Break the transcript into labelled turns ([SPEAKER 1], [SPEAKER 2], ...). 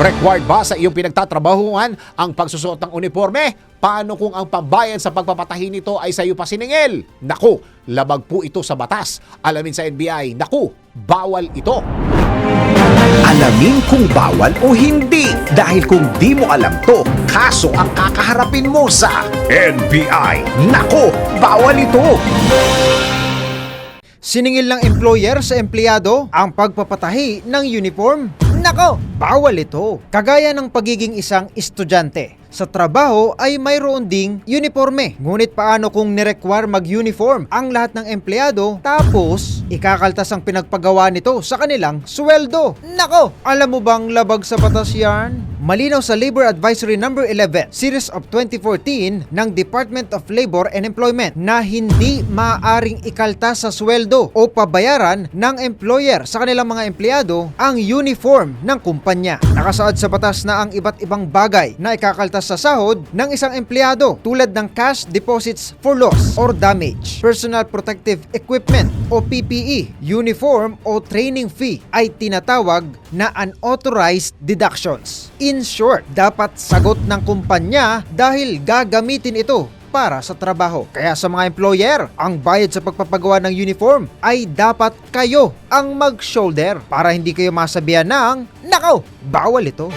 [SPEAKER 1] Required ba sa iyong pinagtatrabahuan ang pagsusuot ng uniforme? Paano kung ang pambayad sa pagpapatahi nito ay sa iyo pa siningil? Naku, labag po ito sa batas. Alamin sa NBI, naku, bawal ito.
[SPEAKER 2] Alamin kung bawal o hindi dahil kung di mo alam to, kaso ang kakaharapin mo sa NBI. Nako, bawal ito!
[SPEAKER 3] Siningil ng employer sa empleyado ang pagpapatahi ng uniform. Nako, bawal ito. Kagaya ng pagiging isang estudyante. Sa trabaho ay mayroon ding uniforme. Ngunit paano kung nirequire mag-uniform ang lahat ng empleyado tapos ikakaltas ang pinagpagawa nito sa kanilang sweldo? Nako, alam mo bang labag sa batas yan? Malinaw sa Labor Advisory Number 11, Series of 2014 ng Department of Labor and Employment na hindi maaaring ikaltas sa sweldo o pabayaran ng employer sa kanilang mga empleyado ang uniform ng kumpanya. Nakasaad sa batas na ang iba't ibang bagay na ikakaltas sa sahod ng isang empleyado tulad ng cash deposits for loss or damage, personal protective equipment o PPE, uniform o training fee ay tinatawag na unauthorized deductions. In short, dapat sagot ng kumpanya dahil gagamitin ito para sa trabaho. Kaya sa mga employer, ang bayad sa pagpapagawa ng uniform ay dapat kayo ang mag-shoulder para hindi kayo masabihan ng, Nako, bawal ito.